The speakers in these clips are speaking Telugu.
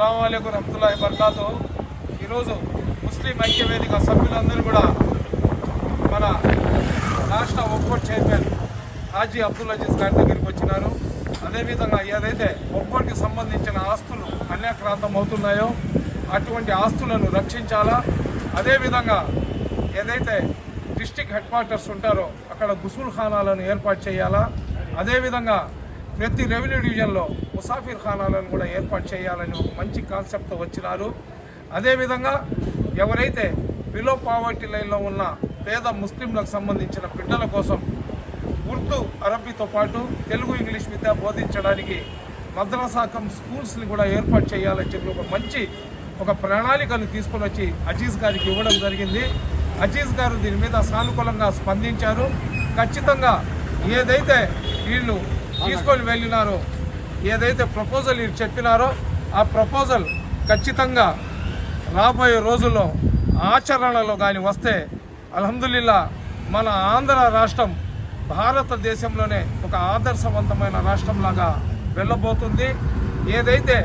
అస్సలం అయికు రహమతుల్లాహి బర్కాతు ఈరోజు ముస్లిం ఐక్యవేదిక సభ్యులందరూ కూడా మన రాష్ట్ర ఒక్కోట్ చైర్మన్ హాజీ అబ్దుల్ అజీజ్ గారి దగ్గరికి వచ్చినారు. అదేవిధంగా ఏదైతే ఒక్కోటికి సంబంధించిన ఆస్తులు అన్యాక్రాంతం అవుతున్నాయో అటువంటి ఆస్తులను రక్షించాలా? అదేవిధంగా ఏదైతే డిస్టిక్ హెడ్ క్వార్టర్స్ ఉంటారో అక్కడ గుసూల్ ఖానాలను ఏర్పాటు చేయాలా? అదేవిధంగా ప్రతి రెవెన్యూ డివిజన్లో ముసాఫిర్ ఖానాలను కూడా ఏర్పాటు చేయాలని ఒక మంచి కాన్సెప్ట్తో వచ్చినారు. అదేవిధంగా ఎవరైతే బిలో పావర్టీ లైన్లో ఉన్న పేద ముస్లింలకు సంబంధించిన బిడ్డల కోసం ఉర్దూ అరబీతో పాటు తెలుగు ఇంగ్లీష్ విద్య బోధించడానికి మద్రసాకం స్కూల్స్ని కూడా ఏర్పాటు చేయాలని చెప్పి ఒక మంచి ఒక ప్రణాళికను తీసుకొని వచ్చి అజీజ్ గారికి ఇవ్వడం జరిగింది. అజీజ్ గారు దీని మీద సానుకూలంగా స్పందించారు. ఖచ్చితంగా ఏదైతే వీళ్ళు తీసుకొని వెళ్ళినారో ఏదైతే ప్రపోజల్ మీరు చెప్పినారో ఆ ప్రపోజల్ ఖచ్చితంగా రాబోయే రోజుల్లో ఆచరణలో కానీ వస్తే అల్హమ్దుల్లా మన ఆంధ్ర రాష్ట్రం భారతదేశంలోనే ఒక ఆదర్శవంతమైన రాష్ట్రంలాగా వెళ్ళబోతుంది. ఏదైతే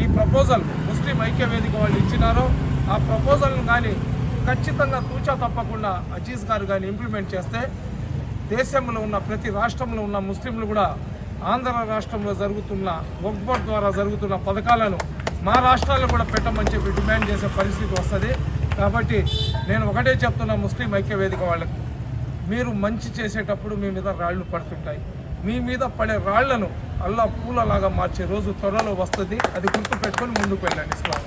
ఈ ప్రపోజల్ ముస్లిం ఐక్య వేదిక వాళ్ళు ఇచ్చినారో ఆ ప్రపోజల్ను కానీ ఖచ్చితంగా తూచా తప్పకుండా అజీజ్ గారు కానీ ఇంప్లిమెంట్ చేస్తే దేశంలో ఉన్న ప్రతి రాష్ట్రంలో ఉన్న ముస్లింలు కూడా ఆంధ్ర రాష్ట్రంలో జరుగుతున్న వక్బోర్డ్ ద్వారా జరుగుతున్న పథకాలను మా రాష్ట్రాల్లో కూడా పెట్టమని చెప్పి డిమాండ్ చేసే పరిస్థితి వస్తుంది. కాబట్టి నేను ఒకటే చెప్తున్నా ముస్లిం ఐక్య వేదిక వాళ్ళకు. మీరు మంచి చేసేటప్పుడు మీ మీద రాళ్ళు పడుతుంటాయి. మీ మీద పడే రాళ్ళను అల్లా పూలలాగా మార్చే రోజు త్వరలో వస్తుంది. అది గుర్తు పెట్టుకొని ముందుకు వెళ్ళండి. ఇస్లాం.